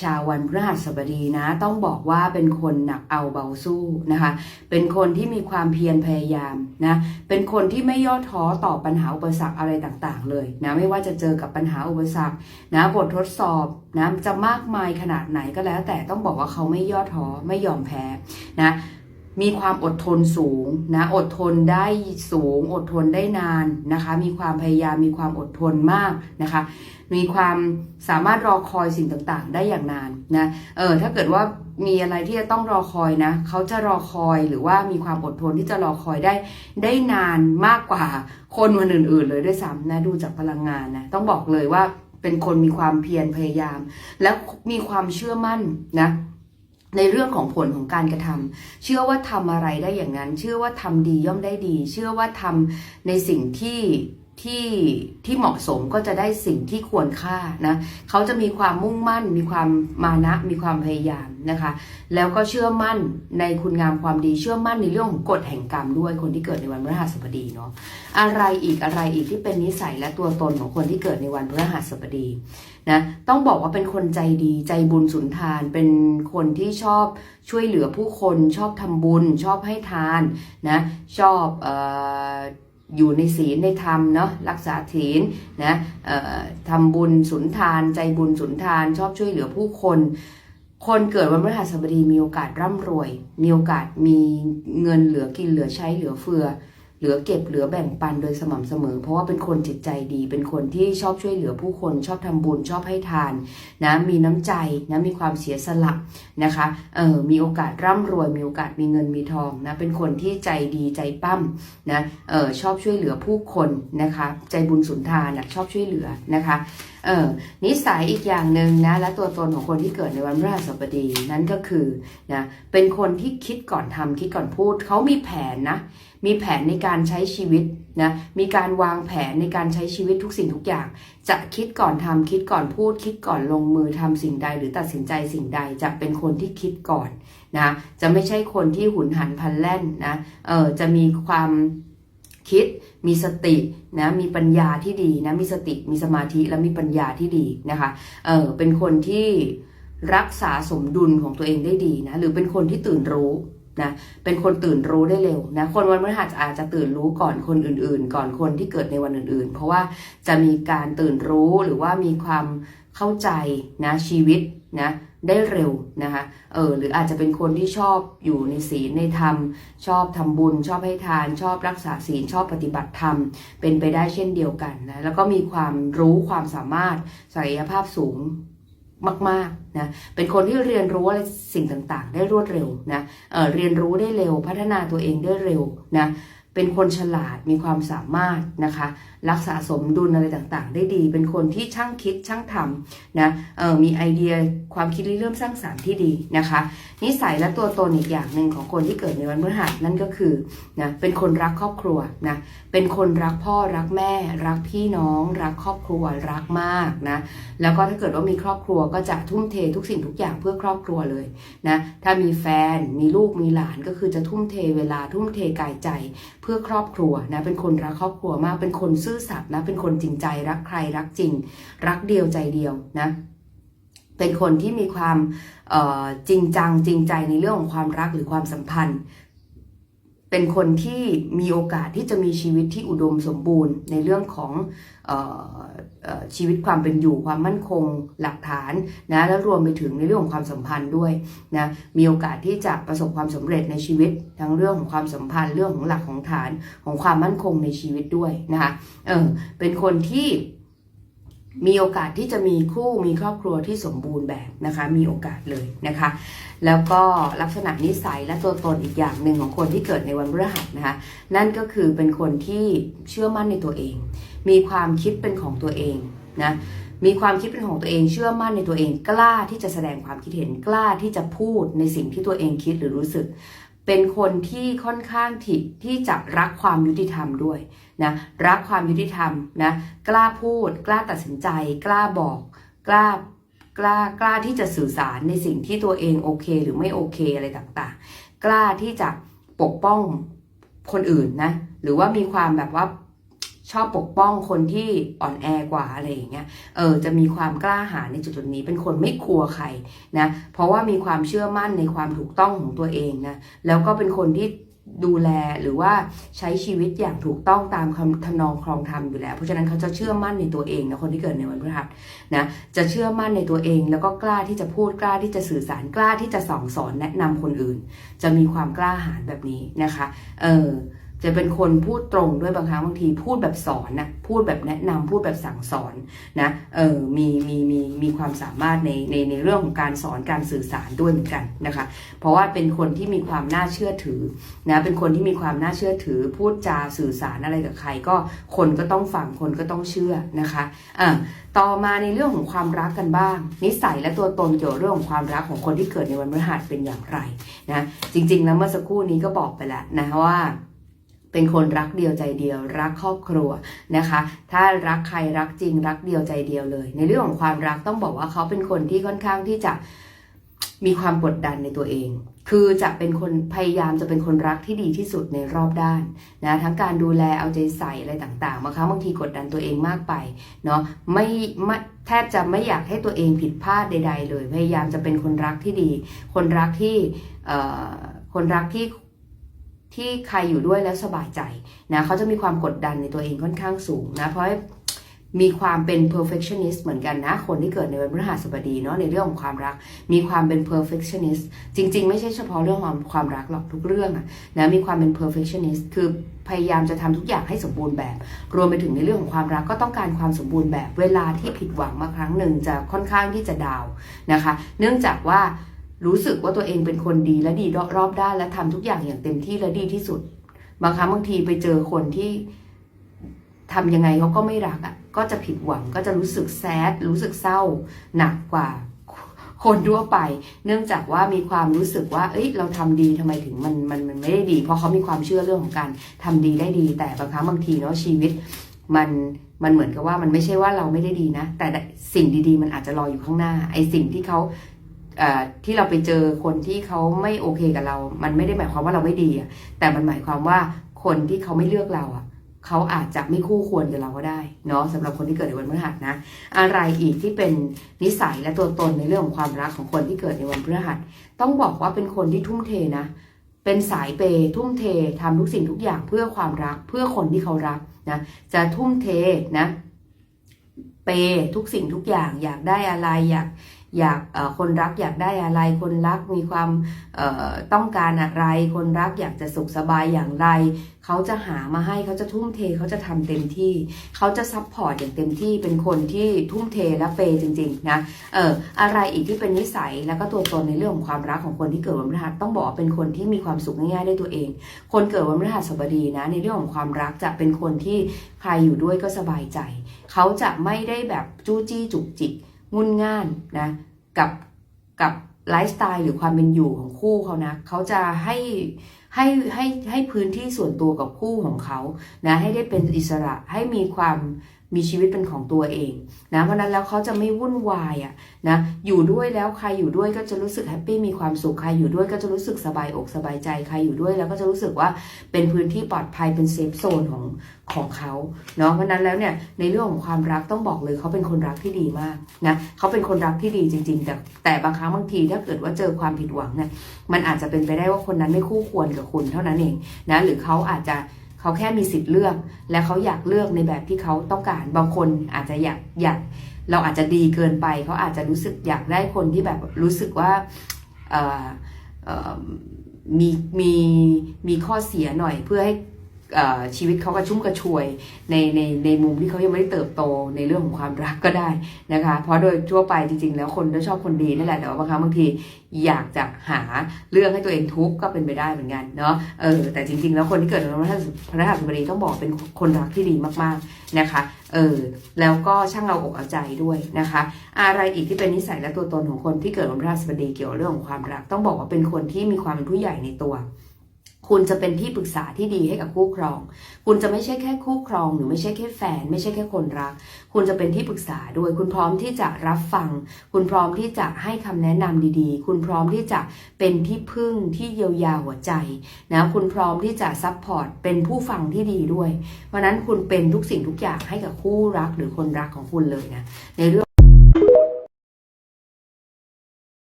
ชาววันพฤหัสบดีนะต้องบอกว่าเป็นคนหนักเอาเบาสู้นะคะ เป็นคนที่มีความเพียรพยายามนะเป็นคนที่ไม่ย่อท้อต่อปัญหาอุปสรรคอะไรต่างๆ เลยนะไม่ว่าจะเจอกับปัญหาอุปสรรคนะบททดสอบนะจะมากมายขนาดไหนก็แล้ว แต่ต้องบอกว่าเขาไม่ย่อท้อไม่ยอมแพ้นะ มีความอดทนสูงนะอดทนได้สูง อดทนได้นานนะคะ มีความพยายามมีความอดทนมากนะคะ มีความสามารถรอคอยสิ่งต่างๆ ได้อย่างนานนะเออถ้าเกิดว่ามีอะไรที่จะต้องรอคอยนะเขาจะรอคอยหรือว่ามีความอดทนที่จะรอคอยได้ได้นานมากกว่าคนคนอื่นๆ เลยด้วยซ้ำนะดูจากพลังงานนะต้องบอกเลยว่าเป็นคนมีความเพียรพยายาม แล้วมีความเชื่อมั่นนะ ในเรื่องของผลของการกระทำเชื่อว่าทำอะไรได้อย่างนั้น เชื่อว่าทำดีย่อมได้ดี เชื่อว่าทำในสิ่งที่ ที่ที่เหมาะสมก็จะได้สิ่งที่ควรค่านะเขาจะมีความมุ่งมั่น มีความมานะมีความพยายามนะคะ แล้วก็เชื่อมั่นในคุณงามความดีเชื่อมั่นในเรื่องของกฎแห่งกรรมด้วยคนที่เกิดในวันพฤหัสบดีเนาะอะไรอีกอะไรอีกที่เป็นนิสัยและตัวตนของคนที่เกิดในวันพฤหัสบดีนะต้องบอกว่าเป็นคนใจดีใจบุญสุนทาน เป็นคนที่ชอบช่วยเหลือผู้คนชอบทำบุญ ชอบให้ทานนะชอบเอยู่ในศีลในธรรมเนาะรักษาศีลนะทำบุญสุนทาน ใจบุญสุนทาน ชอบช่วยเหลือผู้คน คนเกิดวันพฤหัสบดีมีโอกาสร่ำรวย มีโอกาสมีเงินเหลือกินเหลือใช้เหลือเฟือ ลือเก็บเหลือแบ่งปันโดยสม่ำเสมอ เพราะว่าเป็นคนจิตใจดี เป็นคนที่ชอบช่วยเหลือผู้คนชอบทำบุญชอบให้ทานนะมีน้ำใจนะมีความเสียสละนะคะเออมีโอกาสร่ำรวยมีโอกาสมีเงินมีทองนะเป็นคนที่ใจดีใจปั้มนะเออชอบช่วยเหลือผู้คนนะคะใจบุญสุนทานนะชอบช่วยเหลือนะคะเออนิสัยอีกอย่างหนึ่งนะและตัวตนของคนที่เกิดในวันพฤหัสบดีนั่นก็คือนะเป็นคนที่คิดก่อนทำคิดก่อนพูดเขามีแผนนะ มีแผนในการใช้ชีวิตนะมีการวางแผนในการใช้ชีวิตทุกสิ่งทุกอย่าง จะคิดก่อนทำคิดก่อนพูด คิดก่อนลงมือทำสิ่งใด หรือตัดสินใจสิ่งใดจะเป็นคนที่คิดก่อนนะจะไม่ใช่คนที่หุนหันพลันแล่นนะเออจะมีความคิดมีสตินะมีปัญญาที่ดีนะมีสติมีสมาธิและมีปัญญาที่ดีนะคะเออเป็นคนที่รักษาสมดุลของตัวเองได้ดีนะหรือเป็นคนที่ตื่นรู้ นะเป็นคนตื่นรู้ได้เร็วนะคนวันพฤหัสอาจจะตื่นรู้ก่อนคนอื่นๆ ก่อนคนที่เกิดในวันอื่นๆ เพราะว่าจะมีการตื่นรู้หรือว่ามีความเข้าใจนะชีวิตนะได้เร็วนะคะเออหรืออาจจะเป็นคนที่ชอบอยู่ในศีลในธรรม ชอบทำบุญ ชอบให้ทาน ชอบรักษาศีลชอบปฏิบัติธรรม เป็นไปได้เช่นเดียวกันนะแล้วก็มีความรู้ความสามารถศักยภาพสูง มากๆนะเป็นคนที่เรียนรู้อะไรสิ่งต่างๆ ได้รวดเร็วนะเเรียนรู้ได้เร็วพัฒนาตัวเองได้เร็วนะเป็นคนฉลาดมีความสามารถนะคะ รักษาสมดุลอะไรต่างๆ ได้ดี เป็นคนที่ช่างคิดช่างทำนะเออมีไอเดียความคิดริเริ่มสร้างสารรค์ที่ดีนะคะ นิสัยและตัวตนอีกอย่างหนึ่งของคนที่เกิดในวันพฤหัสนั่นก็คือนะเป็นคนรักครอบครัวนะเป็นคนรักพ่อรักแม่ รักพี่น้อง รักครอบครัวรักมากนะแล้วก็ถ้าเกิดว่ามีครอบครัวก็จะทุ่มเททุกสิ่งทุกอย่างเพื่อครอบครัวเลยนะถ้ามีแฟนมีลูกมีหลานก็คือจะทุ่มเทเวลาทุ่มเทกายใจเพื่อครอบครัวนะเป็นคนรักครอบครัวมากเป็นคนซื่อสัตย์นะเป็นคนจริงใจรักใครรักจริง รักเดียวใจเดียวนะ เป็นคนที่มีความจริงจังจริงใจในเรื่องของความรักหรือความสัมพันธ์ เป็นคนที่มีโอกาสที่จะมีชีวิตที่อุดมสมบูรณ์ในเรื่องของออชีวิตความเป็นอยู่ความมั่นคงหลักฐานนะแล้วรวมไปถึงในเรื่องของความสัมพันธ์ด้วยนะมีโอกาสที่จะประสบความสำเร็จในชีวิตทั้งเรื่องของความสัมพันธ์เรื่องของหลักของฐานของความมั่นคงในชีวิตด้วยนะคะเออเป็นคนที่ มีโอกาสที่จะมีคู่มีครอบครัวที่สมบูรณ์แบบนะคะ มีโอกาสเลยนะคะ แล้วก็ลักษณะนิสัยและตัวตนอีกอย่างหนึ่งของคนที่เกิดในวันพฤหัสนะคะ นั่นก็คือเป็นคนที่เชื่อมั่นในตัวเอง มีความคิดเป็นของตัวเองนะมีความคิดเป็นของตัวเองเชื่อมั่นในตัวเองกล้าที่จะแสดงความคิดเห็นกล้าที่จะพูดในสิ่งที่ตัวเองคิดหรือรู้สึก เป็นคนที่ค่อนข้างที่ที่จะรักความยุติธรรมด้วยนะรักความยุติธรรมนะกล้าพูด กล้าตัดสินใจ กล้าบอก กล้ากล้ากล้าที่จะสื่อสารในสิ่งที่ตัวเองโอเค หรือไม่โอเคอะไรต่างๆ กล้าที่จะปกป้องคนอื่นนะหรือว่ามีความแบบว่า ชอบปกป้องคนที่อ่อนแอกว่าอะไรอย่างเงี้ย เออจะมีความกล้าหาญในจุดๆนี้เป็นคนไม่กลัวใครนะ เพราะว่ามีความเชื่อมั่นในความถูกต้องของตัวเองนะ แล้วก็เป็นคนที่ดูแลหรือว่าใช้ชีวิตอย่างถูกต้องตามคำทำนองครองธรรมอยู่แล้ว เพราะฉะนั้นเขาจะเชื่อมั่นในตัวเองนะคนที่เกิดในวันพฤหัสนะจะเชื่อมั่นในตัวเอง แล้วก็กล้าที่จะพูดกล้าที่จะสื่อสารกล้าที่จะส่องสอนแนะนำคนอื่น จะมีความกล้าหาญแบบนี้นะคะ เออ จะเป็นคนพูดตรงด้วยบางครั้งบางทีพูดแบบสอนนะพูดแบบแนะนำพูดแบบสั่งสอนนะเออมีมีมีมีความสามารถในในในเรื่องของการสอนการสื่อสารด้วยเหมือนกันนะคะ เพราะว่าเป็นคนที่มีความน่าเชื่อถือนะเป็นคนที่มีความน่าเชื่อถือ พูดจาสื่อสารอะไรกับใครก็คนก็ต้องฟังคนก็ต้องเชื่อนะคะอ่าต่อมาในเรื่องของความรักกันบ้าง นิสัยและตัวตนเกี่ยวกับเรื่องของความรักของคนที่เกิดในวันพฤหัสเป็นอย่างไรนะจริง ๆ แล้วเมื่อสักครู่นี้ก็บอกไปแล้วนะว่า เป็นคนรักเดียวใจเดียว รักครอบครัวนะคะ ถ้ารักใครรักจริง รักเดียวใจเดียวเลย ในเรื่องของความรักต้องบอกว่าเขาเป็นคนที่ค่อนข้างที่จะมีความกดดันในตัวเอง คือจะเป็นคนพยายามจะเป็นคนรักที่ดีที่สุดในรอบด้านนะทั้งการดูแลเอาใจใส่อะไรต่างๆบางครั้งบางทีกดดันตัวเองมากไปเนาะไม่ไม่แทบจะไม่อยากให้ตัวเองผิดพลาดใด ๆ เลย พยายามจะเป็นคนรักที่ดี คนรักที่เอ่อคนรักที่ ที่ใครอยู่ด้วยแล้วสบายใจนะเขาจะมีความกดดันในตัวเองค่อนข้างสูงนะเพราะมีความเป็น perfectionist เหมือนกันนะ คนที่เกิดในวันพฤหัสบดีเนาะในเรื่องของความรัก มีความเป็น perfectionist จริง ๆ ไม่ใช่เฉพาะเรื่องของความรักหรอกทุกเรื่องอะนะมีความเป็น perfectionist คือพยายามจะทำทุกอย่างให้สมบูรณ์แบบ รวมไปถึงในเรื่องของความรักก็ต้องการความสมบูรณ์แบบ เวลาที่ผิดหวังมาครั้งหนึ่งจะค่อนข้างที่จะดาวนะคะ เนื่องจากว่า รู้สึกว่าตัวเองเป็นคนดีและดีรอบด้านและทำทุกอย่างอย่างเต็มที่และดีที่สุด บางครั้งบางทีไปเจอคนที่ทำยังไงเขาก็ไม่รักอะ่ะ ก็จะผิดหวังก็จะรู้สึกแซดรู้สึกเศร้าหนักกว่าคนทั่วไป เนื่องจากว่ามีความรู้สึกว่า เอ้ย เราทำดีทำไมถึงมันมันมันไม่ได้ดี เพราะเขามีความเชื่อเรื่องของการทำดีได้ดี แต่บางครั้งบางทีเนาะชีวิต มันมันเหมือนกับว่ามันไม่ใช่ว่าเราไม่ได้ดีนะ แต่สิ่งดีๆ มันอาจจะรออยู่ข้างหน้า ไอ้สิ่งที่เขา ที่เราไปเจอคนที่เขาไม่โอเคกับเรา มันไม่ได้หมายความว่าเราไม่ดีแต่มันหมายความว่าคนที่เขาไม่เลือกเราอะเขาอาจจะไม่คู่ควรกับเราก็ได้เนาะสำหรับคนที่เกิดในวันพฤหัสนะ อะไรอีกที่เป็นนิสัยและตัวตนในเรื่องของความรักของคนที่เกิดในวันพฤหัส ต้องบอกว่าเป็นคนที่ทุ่มเทนะ เป็นสายเปย์ทุ่มเททำทุกสิ่งทุกอย่างเพื่อความรักเพื่อคนที่เขารักนะจะทุ่มเทนะเปย์ทุกสิ่งทุกอย่างอยากได้อะไรอยาก อยากคนรักอยากได้อะไร คนรักมีความต้องการอะไร คนรักอยากจะสุขสบายอย่างไร เขาจะหามาให้เขาจะทุ่มเทเขาจะทำเต็มที่ เขาจะซัพพอร์ตอย่างเต็มที่เป็นคนที่ทุ่มเทและเปย์จริงๆนะเอออะไรอีกที่เป็นนิสัยแล้วก็ตัวตนในเรื่องของความรักของคนที่เกิดวันพฤหัสต้องบอกเป็นคนที่มีความสุขง่ายๆได้ตัวเอง คนเกิดวันพฤหัสบดีนะในเรื่องของความรักจะเป็นคนที่ใครอยู่ด้วยก็สบายใจ เขาจะไม่ได้แบบจู้จี้จุกจิก งุนง่านนะกับกับไลฟ์สไตล์หรือความเป็นอยู่ของคู่เขานะเขาจะให้ให้ให้ให้พื้นที่ส่วนตัวกับคู่ของเขานะให้ได้เป็นอิสระให้มีความ มีชีวิตเป็นของตัวเองนะเพราะนั้นแล้วเขาจะไม่วุ่นวายอะนะอยู่ด้วยแล้วใครอยู่ด้วยก็จะรู้สึกแฮปปี้มีความสุขใครอยู่ด้วยก็จะรู้สึกสบายอกสบายใจใครอยู่ด้วยแล้วก็จะรู้สึกว่าเป็นพื้นที่ปลอดภัยเป็นเซฟโซนของของเขาเนาะเพราะนั้นแล้วเนี่ยในเรื่องของความรักต้องบอกเลยเขาเป็นคนรักที่ดีมากนะเขาเป็นคนรักที่ดีจริง ๆ แต่แต่บางครั้งบางทีถ้าเกิดว่าเจอความผิดหวังเนี่ยมันอาจจะเป็นไปได้ว่าคนนั้นไม่คู่ควรกับคุณเท่านั้นเองนะหรือเขาอาจจะ เขาแค่มีสิทธิ์เลือก และเขาอยากเลือกในแบบที่เขาต้องการ บางคนอาจจะอยากอยาก เราอาจจะดีเกินไป เขาอาจจะรู้สึกอยากได้คนที่แบบรู้สึกว่ามีมีมีข้อเสียหน่อยเพื่อให้ ชีวิตเขากระชุ่มกระชวยในในในมุมที่เขายังไม่ได้เติบโตในเรื่องของความรักก็ได้นะคะ เพราะโดยทั่วไปจริง ๆ แล้วคนก็ชอบคนดีนั่นแหละแต่ว่าบางครั้งบางทีอยากจะหาเรื่องให้ตัวเองทุกข์ก็เป็นไปได้เหมือนกันเนาะเออแต่จริง ๆ แล้วคนที่เกิดในวันพฤหัสบดีต้องบอกเป็นคนรักที่ดีมากๆนะคะเออแล้วก็ช่างเอาอกเอาใจด้วยนะคะ อะไรอีกที่เป็นนิสัยและตัวตนของคนที่เกิดวันพฤหัสบดีเกี่ยวกับเรื่องของความรัก ต้องบอกว่าเป็นคนที่มีความเป็นผู้ใหญ่ในตัว คุณจะเป็นที่ปรึกษาที่ดีให้กับคู่ครอง คุณจะไม่ใช่แค่คู่ครอง หรือไม่ใช่แค่แฟน ไม่ใช่แค่คนรัก คุณจะเป็นที่ปรึกษาด้วย คุณพร้อมที่จะรับฟัง คุณพร้อมที่จะให้คำแนะนำดีๆ คุณพร้อมที่จะเป็นที่พึ่งที่เยียวยาหัวใจนะ คุณพร้อมที่จะซัพพอร์ต เป็นผู้ฟังที่ดีด้วย เพราะฉะนั้นคุณเป็นทุกสิ่งทุกอย่างให้กับคู่รักหรือคนรักของคุณเลยนะ ในเรื่อง